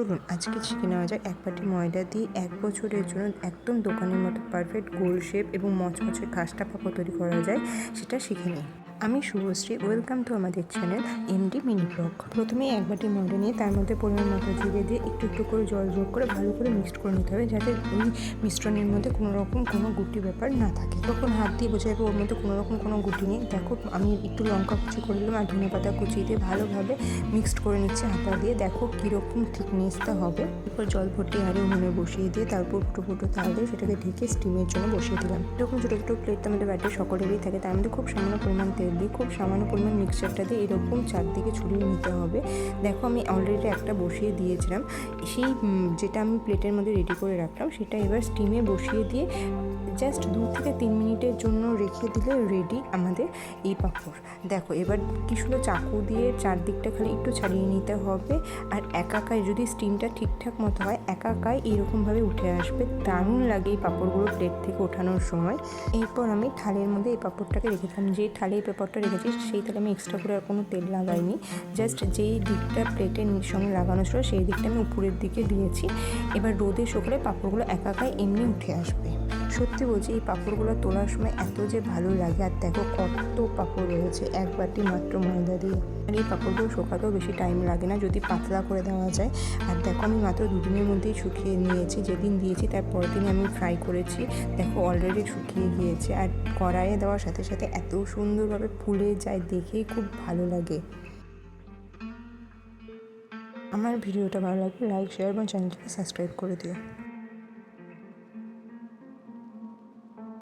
চলুন, আজকে শিখে নেওয়া যায় এক পাটি ময়দা দিয়ে এক বছরের জন্য একদম দোকানের মতো পারফেক্ট গোল শেপ এবং মচমচে খাস্তা পাপড় তৈরি করা যায়, সেটা শিখে নিই। আমি শুভশ্রী ওয়েলকাম টু আমাদের চ্যানেল এমডি মিনি ব্লগ প্রথমে এক বাটি ময়দা নিয়ে তার মধ্যে পরিমাণ মতো জিরে দিয়ে একটু একটু করে জল যোগ করে ভালো করে মিক্সড করে নিতে হবে যাতে ওই মিশ্রণের মধ্যে কোনো রকম কোনো গুটি ব্যাপার না থাকে। তখন হাত দিয়ে বোঝা যাবে ওর মধ্যে কোনো রকম কোনো গুটি নেই, দেখো আমি একটু লঙ্কা কুচি করে দিলাম আর ধনে পাতা কুচি দিয়ে ভালোভাবে মিক্সড করে নিচ্ছি হাতা দিয়ে। দেখো কীরকম থিকনেসটা হবে। এরপর জল ভর্তি হাঁড়ি উনুনে বসিয়ে দিয়ে তারপর ফুটো ফুটো দিয়ে সেটাকে ঢেকে স্টিমের জন্য বসিয়ে দিলাম। এরকম ছোটো ছোটো প্লেট আমাদের বাড়িতে সকলেরই থাকে, তার মধ্যে খুব সামান্য পরিমাণ তেল দিয়ে খুব সামান্য পরিমাণ মিক্সচারটা দিয়ে এরকম চারদিকে ছড়িয়ে নিতে হবে। দেখো আমি অলরেডি একটা বসিয়ে দিয়েছিলাম। সেই যেটা আমি প্লেটের মধ্যে রেডি করে রাখলাম, সেটা এবার স্টিমে বসিয়ে দিয়ে জাস্ট দু থেকে তিন মিনিটের জন্য রেখে দিলে রেডি আমাদের এই পাঁপড়। দেখো, এবার কি সুন্দর চাকু দিয়ে চারদিকটা খালি একটু ছাড়িয়ে নিতে হবে। আর একাকায় যদি স্টিমটা ঠিকঠাক মতো হয়, একাকায় এইরকমভাবে উঠে আসবে। দারুণ লাগে এই পাঁপড়গুলো প্লেট থেকে ওঠানোর সময়। এরপর আমি থালের মধ্যে এই পাঁপড়টাকে রেখেছিলাম যে থালে এই পেপারটা রেখেছি সেই থালে আমি এক্সট্রা করে আর কোনো তেল লাগাইনি। জাস্ট যেই দিকটা প্লেটের সঙ্গে লাগানো ছিল, সেই দিকটা আমি উপরের দিকে দিয়েছি। এবার রোদে শুকলে পাঁপড়গুলো একাকায় এমনি উঠে আসবে। সত্যি বলছি, এই পাঁপড়গুলো তোলার সময় এত যে ভালো লাগে, আর দেখো কত পাঁপড় রয়েছে, এক বাটি মাত্র ময়দা দিয়ে। আর এই পাঁপড়গুলো শোকাতেও বেশি টাইম লাগে না, যদি পাতলা করে দেওয়া যায়। আর দেখো আমি মাত্র দুদিনের মধ্যেই শুকিয়ে নিয়েছি, যেদিন দিয়েছি তার পরের দিন আমি ফ্রাই করেছি। দেখো অলরেডি শুকিয়ে গিয়েছে, আর কড়াইয়ে দেওয়ার সাথে সাথে এত সুন্দরভাবে ফুলে যায়, দেখেই খুব ভালো লাগে। আমার ভিডিওটা ভালো লাগলে লাইক শেয়ার এবং চ্যানেলটাকে সাবস্ক্রাইব করে দিও।